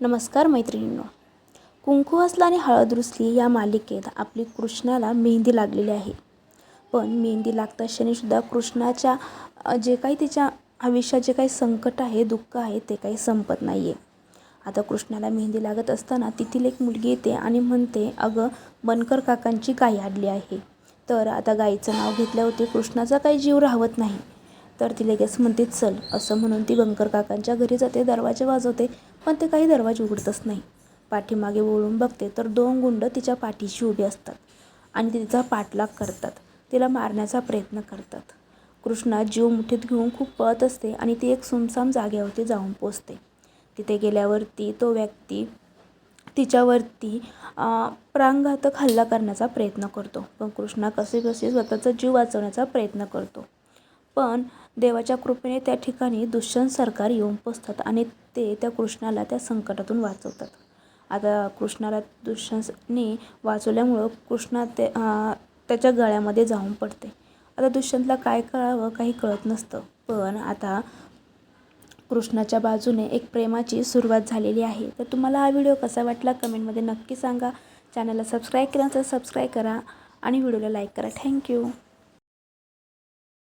नमस्कार मैत्रिणींनो. कुंकू असला आणि हळद रुसली या मालिकेत आपली कृष्णाला मेहंदी लागलेली आहे. पण मेहंदी लागता क्षणीसुद्धा कृष्णाच्या जे काही तिच्या आयुष्यात जे काही संकट आहे दुःख आहे ते काही संपत नाही आहे आता कृष्णाला मेहंदी लागत असताना तिथील एक मुलगी येते आणि म्हणते अगं बनकर काकांची गाय आडली आहे. तर आता गाईचं नाव घेतल्यावरती कृष्णाचा काही जीव राहत नाही. तर ती लगेच म्हणते चल असं म्हणून ती बंकर काकांच्या घरी जाते दरवाजे वाजवते पण ते काही दरवाजे उघडतच नाही. पाठीमागे वळून बघते तर दोन गुंड तिच्या पाठीशी उभी असतात आणि तिचा पाठलाग करतात. तिला मारण्याचा प्रयत्न करतात. कृष्णा जीव मुठीत घेऊन खूप पळत असते आणि ती एक सुमसाम जागेवरती जाऊन पोचते. तिथे गेल्यावरती तो व्यक्ती तिच्यावरती प्राणघातक हल्ला करण्याचा प्रयत्न करतो. पण कृष्णा कसे कसे स्वतःचा जीव वाचवण्याचा प्रयत्न करतो. पण देवाच्या कृपेने त्या ठिकाणी दुष्यंत सरकार येऊन पोचतात आणि ते त्या कृष्णाला त्या संकटातून वाचवतात. आता कृष्णाला दुष्यंतने वाचवल्यामुळं कृष्णा ते त्याच्या गळ्यामध्ये जाऊन पडते. आता दुष्यंतला काय कळावं काही कळत नसतं. पण आता कृष्णाच्या बाजूने एक प्रेमाची सुरुवात झालेली आहे. तर तुम्हाला हा व्हिडिओ कसा वाटला कमेंटमध्ये नक्की सांगा. चॅनलला सबस्क्राईब केलं तर सबस्क्राईब करा आणि व्हिडिओला लाईक करा. थँक्यू.